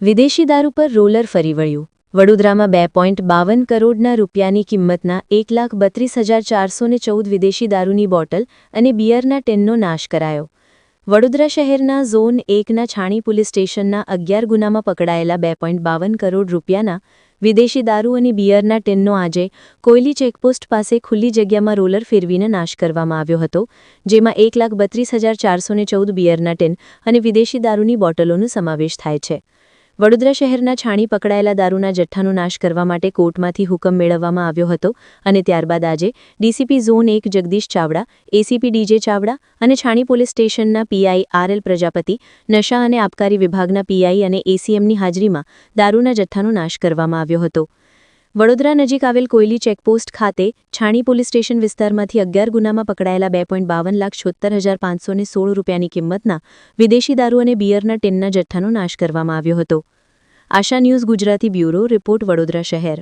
વિદેશી દારૂ પર રોલર ફરી વળ્યું. વડોદરામાં બે પોઈન્ટ બાવન કરોડના રૂપિયાની કિંમતના એક લાખ બત્રીસ હજાર ચારસો ને ચૌદ વિદેશી દારૂની બોટલ અને બિયરના ટેનનો નાશ કરાયો. વડોદરા શહેરના ઝોન એકના છાણી પોલીસ સ્ટેશનના અગિયાર ગુનામાં પકડાયેલા બે પોઈન્ટ બાવન કરોડ રૂપિયાના વિદેશી દારૂ અને બિયરના ટેનનો આજે કોયલી ચેકપોસ્ટ પાસે ખુલ્લી જગ્યામાં રોલર ફેરવીને નાશ કરવામાં આવ્યો હતો, જેમાં એક લાખ બત્રીસ હજાર ચારસો ને ચૌદ બિયરના ટેન અને વિદેશી દારૂની બોટલોનો સમાવેશ થાય છે. વડોદરા શહેરના છાણી પકડાયેલા દારૂના જથ્થાનો નાશ કરવા માટે કોર્ટમાંથી હુકમ મેળવવામાં આવ્યો હતો અને ત્યારબાદ આજે ડીસીપી ઝોન એક જગદીશ ચાવડા, એસીપી ડીજે ચાવડા અને છાણી પોલીસ સ્ટેશનના પીઆઈ આરએલ પ્રજાપતિ, નશા અને આબકારી વિભાગના પીઆઈ અને એસીએમની હાજરીમાં દારૂના જથ્થાનો નાશ કરવામાં આવ્યો હતો. વડોદરા નજીક આવેલ કોયલી ચેકપોસ્ટ ખાતે છાણી પોલીસ સ્ટેશન વિસ્તારમાંથી અગિયાર ગુનામાં પકડાયેલા બે પોઈન્ટ બાવન લાખ છોત્તર હજાર પાંચસો ને સોળ રૂપિયાની કિંમતના વિદેશી દારૂ અને બિયરના ટેનના જથ્થાનો નાશ કરવામાં આવ્યો હતો. Asha news Gujarati bureau, report Vadodara શહેર.